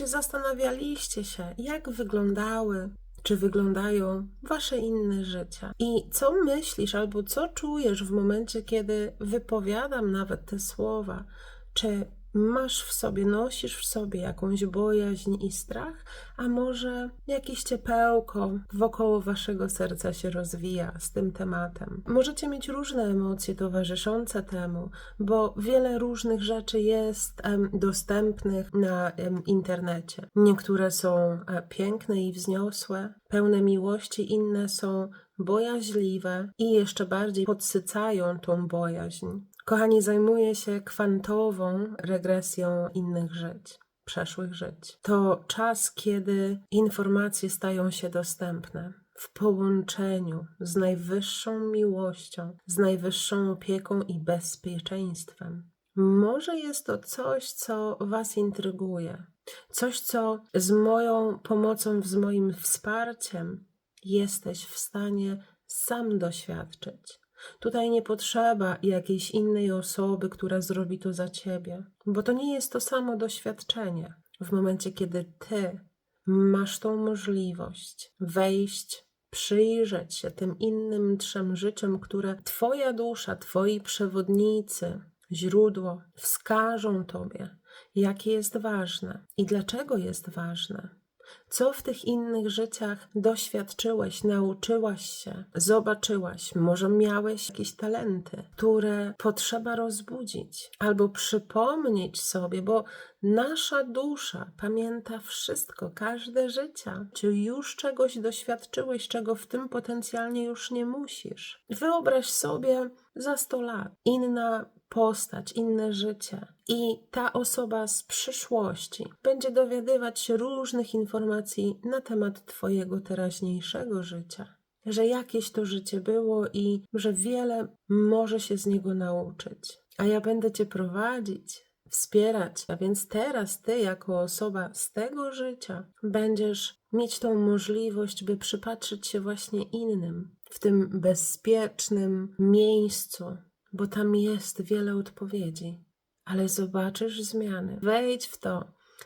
Czy zastanawialiście się, jak wyglądały, czy wyglądają wasze inne życia? I co myślisz albo co czujesz w momencie, kiedy wypowiadam nawet te słowa? Czy masz w sobie, nosisz w sobie jakąś bojaźń i strach, a może jakieś ciepełko wokoło waszego serca się rozwija z tym tematem? Możecie mieć różne emocje towarzyszące temu, bo wiele różnych rzeczy jest dostępnych na internecie. Niektóre są e, piękne i wzniosłe, pełne miłości, inne są bojaźliwe i jeszcze bardziej podsycają tą bojaźń. Kochani, zajmuję się kwantową regresją innych żyć, przeszłych żyć. To czas, kiedy informacje stają się dostępne w połączeniu z najwyższą miłością, z najwyższą opieką i bezpieczeństwem. Może jest to coś, co Was intryguje, coś, co z moją pomocą, z moim wsparciem jesteś w stanie sam doświadczyć. Tutaj nie potrzeba jakiejś innej osoby, która zrobi to za ciebie, bo to nie jest to samo doświadczenie. W momencie, kiedy ty masz tą możliwość wejść, przyjrzeć się tym innym trzem życiom, które twoja dusza, twoi przewodnicy, źródło wskażą tobie, jakie jest ważne i dlaczego jest ważne. Co w tych innych życiach doświadczyłeś, nauczyłaś się, zobaczyłaś? Może miałeś jakieś talenty, które potrzeba rozbudzić albo przypomnieć sobie, bo nasza dusza pamięta wszystko, każde życie. Czy już czegoś doświadczyłeś, czego w tym potencjalnie już nie musisz? Wyobraź sobie za 100 lat inna postać, inne życie. I ta osoba z przyszłości będzie dowiadywać się różnych informacji na temat Twojego teraźniejszego życia. Że jakieś to życie było i że wiele może się z niego nauczyć. A ja będę Cię prowadzić, wspierać. A więc teraz Ty, jako osoba z tego życia, będziesz mieć tą możliwość, by przypatrzyć się właśnie innym w tym bezpiecznym miejscu, bo tam jest wiele odpowiedzi, ale zobaczysz zmiany. Wejdź w to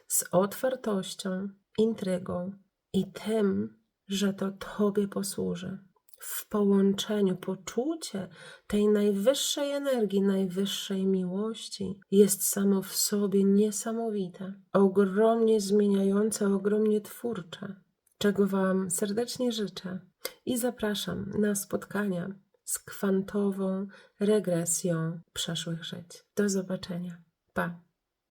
z otwartością, intrygą i tym, że to Tobie posłuży. W połączeniu poczucie tej najwyższej energii, najwyższej miłości jest samo w sobie niesamowite, ogromnie zmieniające, ogromnie twórcze, czego Wam serdecznie życzę i zapraszam na spotkania z kwantową regresją przeszłych żyć. Do zobaczenia. Pa!